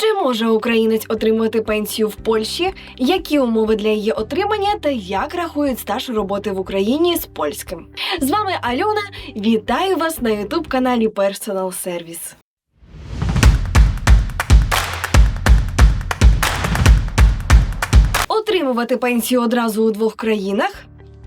Чи може українець отримувати пенсію в Польщі? Які умови для її отримання та як рахують стаж роботи в Україні з польським? З вами Альона. Вітаю вас на ютуб каналі Personal Service. Отримувати пенсію одразу у двох країнах?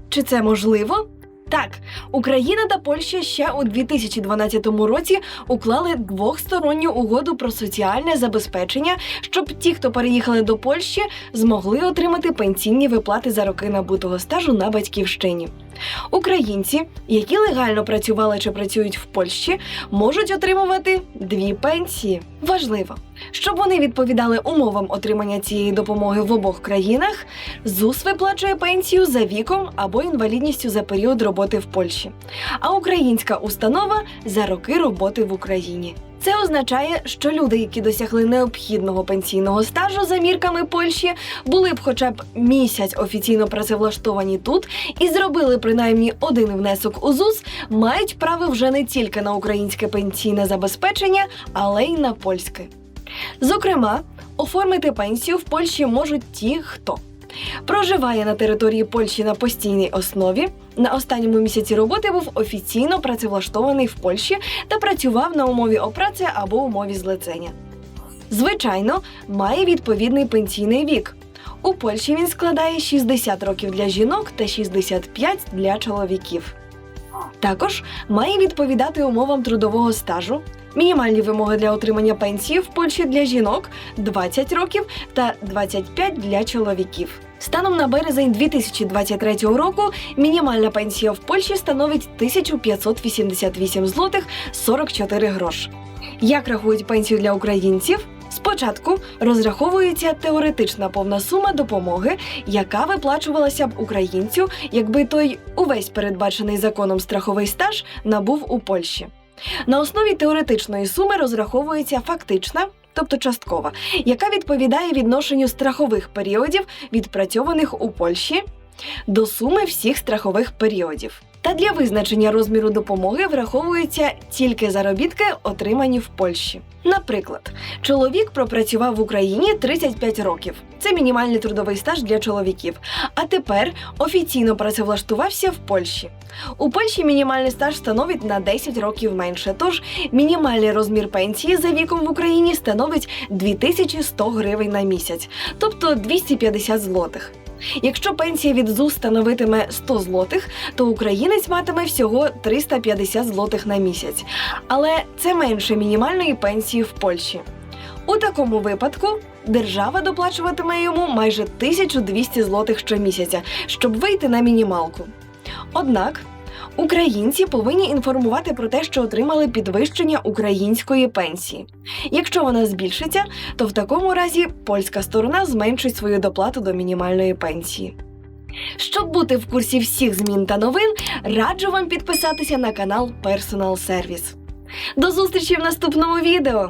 Чи це можливо? Так, Україна та Польща ще у 2012 році уклали двохсторонню угоду про соціальне забезпечення, щоб ті, хто переїхали до Польщі, змогли отримати пенсійні виплати за роки набутого стажу на батьківщині. Українці, які легально працювали чи працюють в Польщі, можуть отримувати дві пенсії. Важливо, щоб вони відповідали умовам отримання цієї допомоги в обох країнах. ЗУС виплачує пенсію за віком або інвалідністю за період роботи в Польщі, а українська установа за роки роботи в Україні. Це означає, що люди, які досягли необхідного пенсійного стажу за мірками Польщі, були б хоча б місяць офіційно працевлаштовані тут і зробили принаймні один внесок у ЗУС, мають право вже не тільки на українське пенсійне забезпечення, але й на польське. Зокрема, оформити пенсію в Польщі можуть ті, хто проживає на території Польщі на постійній основі, на останньому місяці роботи був офіційно працевлаштований в Польщі та працював на умові опраці або умові злицення. Звичайно, має відповідний пенсійний вік. У Польщі він складає 60 років для жінок та 65 для чоловіків. Також має відповідати умовам трудового стажу. Мінімальні вимоги для отримання пенсії в Польщі для жінок 20 років та 25 для чоловіків. Станом на березень 2023 року мінімальна пенсія в Польщі становить 1588 злотих 44 грош. Як рахують пенсію для українців? Спочатку розраховується теоретична повна сума допомоги, яка виплачувалася б українцю, якби той увесь передбачений законом страховий стаж набув у Польщі. На основі теоретичної суми розраховується фактична, тобто часткова, яка відповідає відношенню страхових періодів, відпрацьованих у Польщі, до суми всіх страхових періодів. Та для визначення розміру допомоги враховуються тільки заробітки, отримані в Польщі. Наприклад, чоловік пропрацював в Україні 35 років. Це мінімальний трудовий стаж для чоловіків. А тепер офіційно працевлаштувався в Польщі. У Польщі мінімальний стаж становить на 10 років менше. Тож мінімальний розмір пенсії за віком в Україні становить 2100 гривень на місяць, тобто 250 злотих. Якщо пенсія від ЗУ становитиме 100 злотих, то українець матиме всього 350 злотих на місяць. Але це менше мінімальної пенсії в Польщі. У такому випадку держава доплачуватиме йому майже 1200 злотих щомісяця, щоб вийти на мінімалку. Однак українці повинні інформувати про те, що отримали підвищення української пенсії. Якщо вона збільшиться, то в такому разі польська сторона зменшить свою доплату до мінімальної пенсії. Щоб бути в курсі всіх змін та новин, раджу вам підписатися на канал Personal Service. До зустрічі в наступному відео!